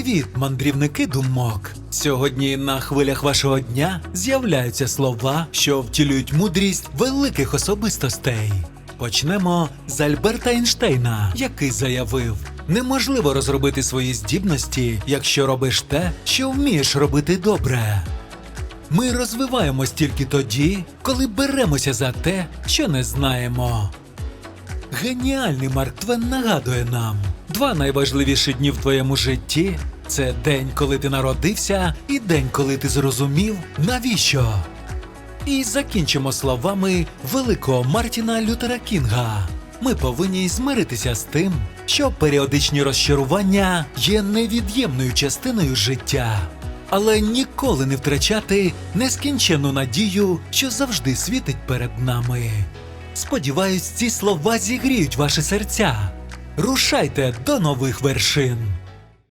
Привіт, мандрівники думок! Сьогодні на хвилях вашого дня з'являються слова, що втілюють мудрість великих особистостей. Почнемо з Альберта Ейнштейна, який заявив: неможливо розробити свої здібності, якщо робиш те, що вмієш робити добре. Ми розвиваємось тільки тоді, коли беремося за те, що не знаємо. Геніальний Марк Твен нагадує нам: два найважливіші дні в твоєму житті це день, коли ти народився, і день, коли ти зрозумів, навіщо. І закінчимо словами великого Мартіна Лютера Кінга. Ми повинні змиритися з тим, що періодичні розчарування є невід'ємною частиною життя, але ніколи не втрачати нескінченну надію, що завжди світить перед нами. Сподіваюсь, ці слова зігріють ваші серця. Рушайте до нових вершин.